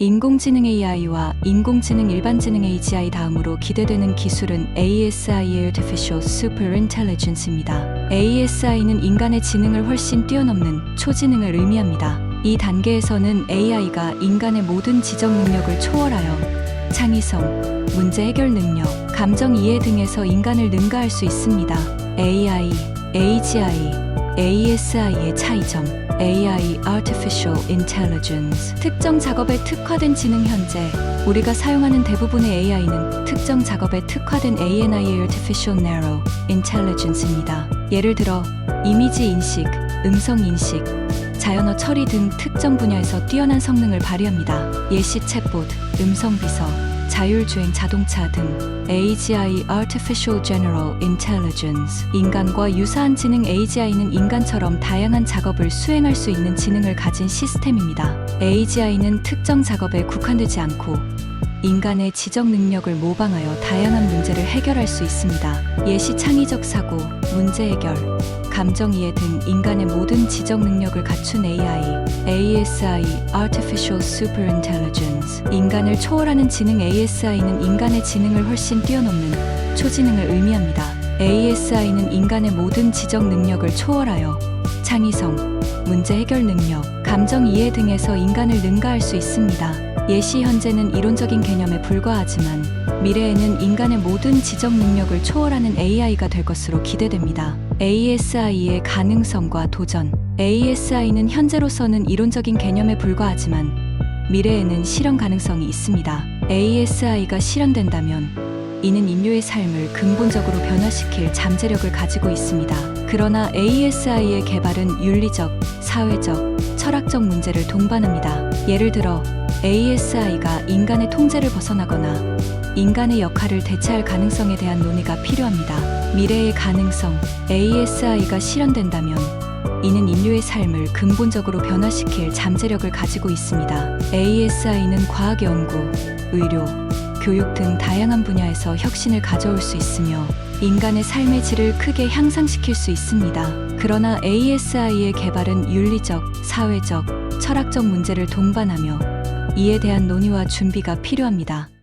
인공지능 AI와 인공지능 일반지능 AGI 다음으로 기대되는 기술은 ASI Artificial Super Intelligence입니다. ASI는 인간의 지능을 훨씬 뛰어넘는 초지능을 의미합니다. 이 단계에서는 AI가 인간의 모든 지적 능력을 초월하여 창의성, 문제 해결 능력, 감정 이해 등에서 인간을 능가할 수 있습니다. AI, AGI, ASI의 차이점 AI Artificial Intelligence 특정 작업에 특화된 지능 현재 우리가 사용하는 대부분의 AI는 특정 작업에 특화된 ANI Artificial Narrow Intelligence입니다. 예를 들어 이미지 인식, 음성 인식, 자연어 처리 등 특정 분야에서 뛰어난 성능을 발휘합니다. 예시 챗봇, 음성 비서, 자율주행 자동차 등 AGI Artificial General Intelligence 인간과 유사한 지능 AGI는 인간처럼 다양한 작업을 수행할 수 있는 지능을 가진 시스템입니다. AGI는 특정 작업에 국한되지 않고 인간의 지적 능력을 모방하여 다양한 문제를 해결할 수 있습니다. 예시 창의적 사고, 문제 해결, 감정 이해 등 인간의 모든 지적 능력을 갖춘 AI, ASI, Artificial Super Intelligence. 인간을 초월하는 지능 ASI는 인간의 지능을 훨씬 뛰어넘는 초지능을 의미합니다. ASI는 인간의 모든 지적 능력을 초월하여 창의성, 문제 해결 능력, 감정 이해 등에서 인간을 능가할 수 있습니다. 예시 현재는 이론적인 개념에 불과하지만 미래에는 인간의 모든 지적 능력을 초월하는 AI가 될 것으로 기대됩니다. ASI의 가능성과 도전. ASI는 현재로서는 이론적인 개념에 불과하지만 미래에는 실현 가능성이 있습니다. ASI가 실현된다면 이는 인류의 삶을 근본적으로 변화시킬 잠재력을 가지고 있습니다. 그러나 ASI의 개발은 윤리적, 사회적, 철학적 문제를 동반합니다. 예를 들어 ASI가 인간의 통제를 벗어나거나 인간의 역할을 대체할 가능성에 대한 논의가 필요합니다. 미래의 가능성, ASI가 실현된다면 이는 인류의 삶을 근본적으로 변화시킬 잠재력을 가지고 있습니다. ASI는 과학 연구, 의료, 교육 등 다양한 분야에서 혁신을 가져올 수 있으며 인간의 삶의 질을 크게 향상시킬 수 있습니다. 그러나 ASI의 개발은 윤리적, 사회적, 철학적 문제를 동반하며 이에 대한 논의와 준비가 필요합니다.